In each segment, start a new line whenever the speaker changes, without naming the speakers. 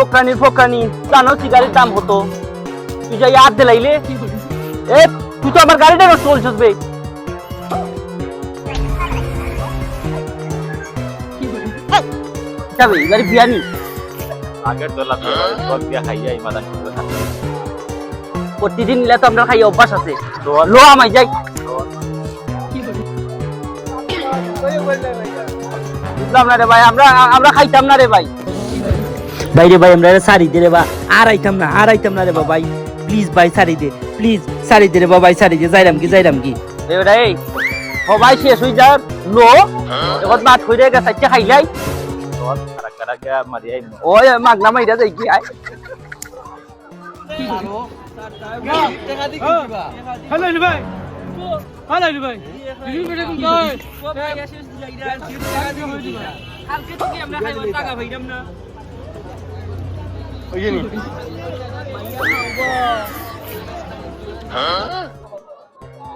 ফোকরানির ফোকরানি জানো সিগারের দাম হতো। তুই যাই আর দিলাইলে এ তুই তো আমার গাড়িটা নষ্ট করছিস বে। যাবে এবারে বিয়ানি।
আগের দোলা জল দিয়া খাইয়া এই মাদান করে
প্রতিদিন নিলে তো আমরা খাই অভ্যাস আছে। লো আমায় যাই। বুঝলাম না রে ভাই আমরা আমরা খাইতাম না রে ভাই। ভাই রে ভাই আমরা সারি দে রে বা। আর আইতাম না আর আইতাম না রে বা ভাই। প্লিজ ভাই সারি দে। প্লিজ সারি দে রে বা ভাই সারি দে। যাইরাম কি যাইরাম কি। এবারে এই। সবাই শেষ হয়ে যার লো। এখন মাত হইরে গেছে চাইতে খাইলাই ওই মাগনা মাইরা যাই কি আয়।
হ্যালো ভাই হ্যালো ভাই।
কালকে থেকে আমরা খাইবার টাকা ভাইরাম না
ওই জানি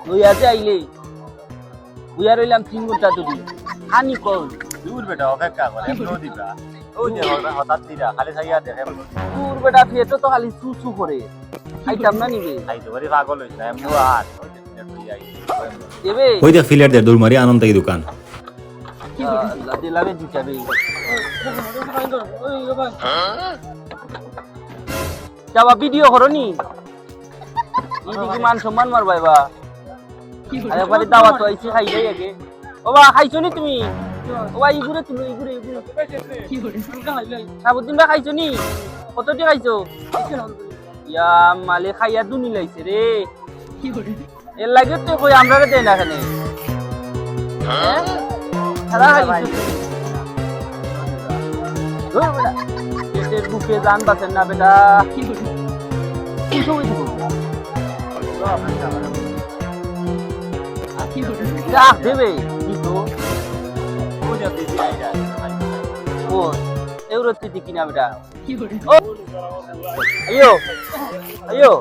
লইয়া যে আইলে বুয়া রইলাম তিন ঘণ্টা ধরি কল
দূর বেটা অপেক্ষা করে দিবা ওই যে হঠাৎ- দিরা খালি খাইয়া দেখে
তোর বেটা ফিয়েটো তো খালি চু চু করে খাইতাম না নিবে
খাইতে পারি পাগল হইছে না আর ওই
ওই দেখ ফিলারদের দৌড় মারি আনন্দ দোকান
দিলাবে দুটাবে যাবা ভিডিও করনি ইদিকে মান সম্মান মার ভাইবা আরে বাড়ি দাওয়া তো আইছি খাই যাই আগে। ও বা, খাইছো নি তুমি? ও বা, ইগুরে তুলো ইগুরে ইগুরে। সাবুদ্দিন বা খাইছো নি? কত দিয়ে খাইছো? ইয়া মালে খাইয়া দুনি লাইছে রে। এর লাগে তো কই আমরা দেয় না এখানে। হ্যাঁ? খাইছো পেটের বুকে জান বাঁচেন না বেটা। কি সবই দিব যা দেবে কি তো
ওই যে দিদি আইরা, খাইতে।
ও এউরো তুই কিনা বেটা আইও আইও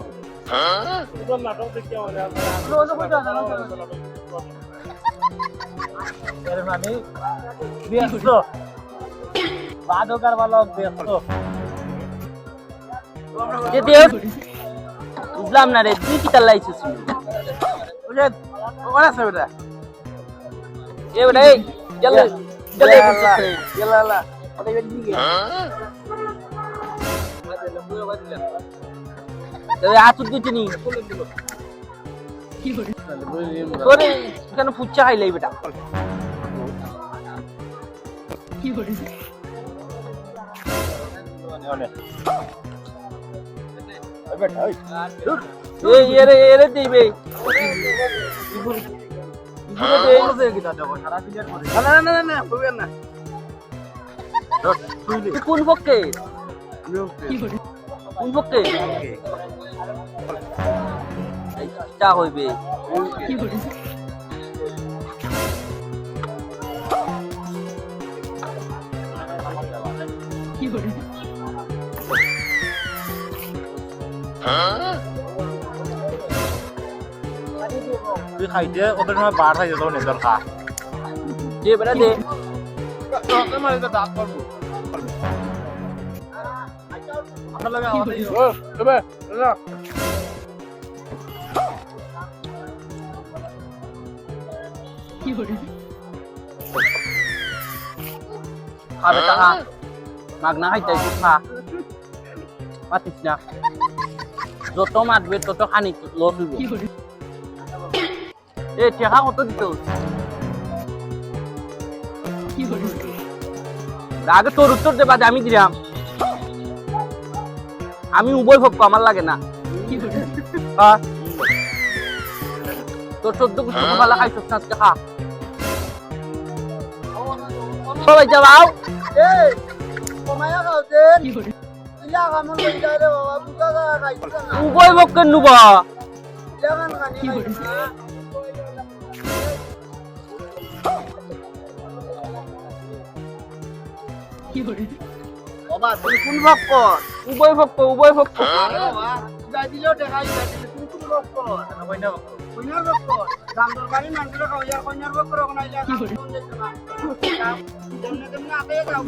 মানে বাদকার বালক ব্যস্ত।
যে দেও বুঝলাম না রে তুই কি তার লাইছিস?
ওরে ওরে আছে বেটা
এ বেটা এই তবে
নি কেন
ফুচ্চা খাইলাই বেটা? কোন পক্ষে? কোন পক্ষে? চা হইবে। এই এরে এরে দিবে
না না না না বলবেন না
তুই কোন পক্ষে কোন পক্ষে এই চা হইবে
তুই খাইতে ওদের সময় বার খাইতে তখন এদের খা
দে বেটা দে খা বেটা খা মাগনা খাইতে খা পাতিস না। যত মাতবে তত খানি লস হইব। এ টেকা কত দিত আগে তোর উত্তর দেবা আমি দিলাম। আমি উভয় ভক্ত আমার লাগে না। তোর চোদ্দ কুষ্ঠ ভালো খাইছ আজকে খা। সবাই যাবাও উভয় পক্ষের নুবা।
কোন ভক্ত
উভয় পক্ষ উভয় পক্ষ
দিলেও দেখাই তুমি কোন ভক্ত কইনার ভক্ত দামদর বাড়ি মানুষের খাওয়ার কইনার ভক্ত রকম আইলা কেমনে কেমনে আগে যাও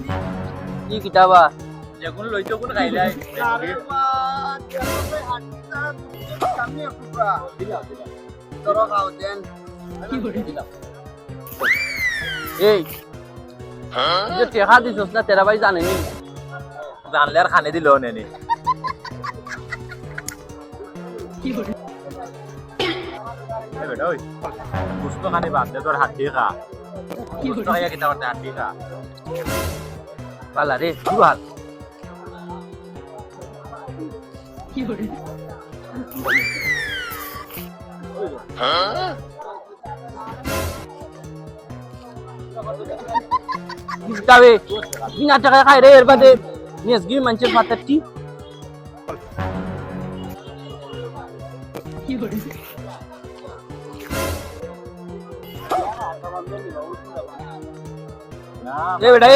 কি কিতাবা যেগুন লইছো কোন খাইলাই
আরে বাদ দেখো হাতটা সামনে টুকরা দিলা দিলা তোর খাও দেন
এই যে টেকা দিছস না তেরা ভাই জানেনি
জানলে আর খানে দিল নেনি। বেটা ওই গুস্ত খানি বাঁধলে তোর হাত দিয়ে খা গুস্ত খাইয়া কিতা করতে হাত দিয়ে খা।
পালা রে দুহাল তবে বিনা টাকা খাই রে এর বাদে। নিয়ে গিয়ে মানুষের পাতারটি এ বেটা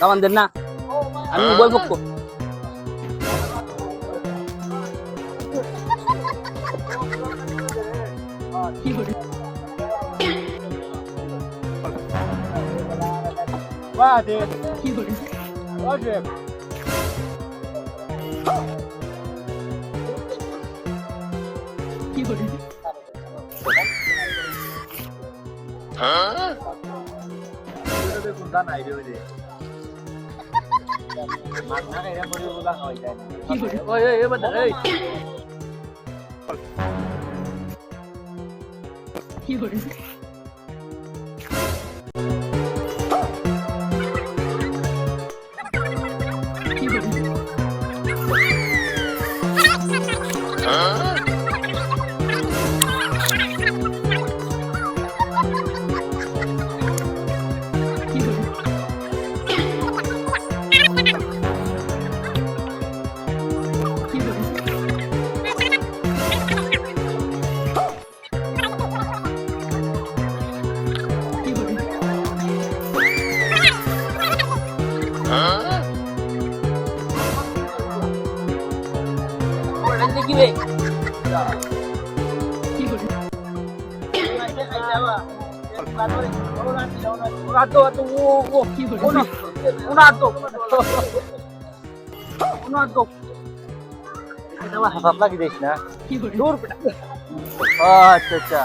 কামান দেন না। আমি বই পক্ষ
বাদে ওকে
নাই রে ওই মান্না খাইয়া পড়ি বলা খাওয়াই যায়
ওই ওই এ বাদে এই ওটা দেখি রে Unato, ato, wo, wo. Uno, unato. Unato.
এটা আমার হাসাত লাগি দিস না
দূর বেটা। আচ্ছা আচ্ছা।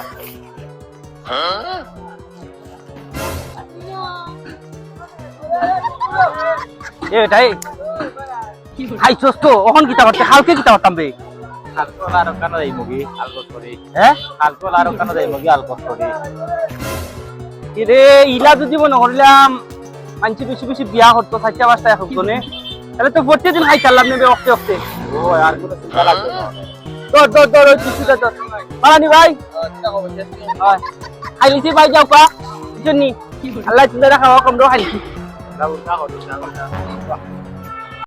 এটাই খাইছস তো ওখন কিতা করতে কালকে কিতা করতাম বে।
কালকে আর কেন যাই মুগি? আলকস করি।
হ্যাঁ
কালকে আর কেন যাই মুগি? আলকস করি।
রে ইলা যদি মনে করলাম মানছি বেশি বেশি বিয়া করতো চারটা পাঁচটা এক জনে। তাহলে তো প্রত্যেকদিন খাই চাললাম নেবে অক্তে অক্তে?
ও আর কোনো চিন্তা লাগবে না।
তোর তোর তোর ওই টিস্যুটা তোর মারানি ভাই? খাইলিছি ভাই যাও কা জন্নি আল্লাহ চিন্তা রাখা কম রো খাইলিছি
না না হলো না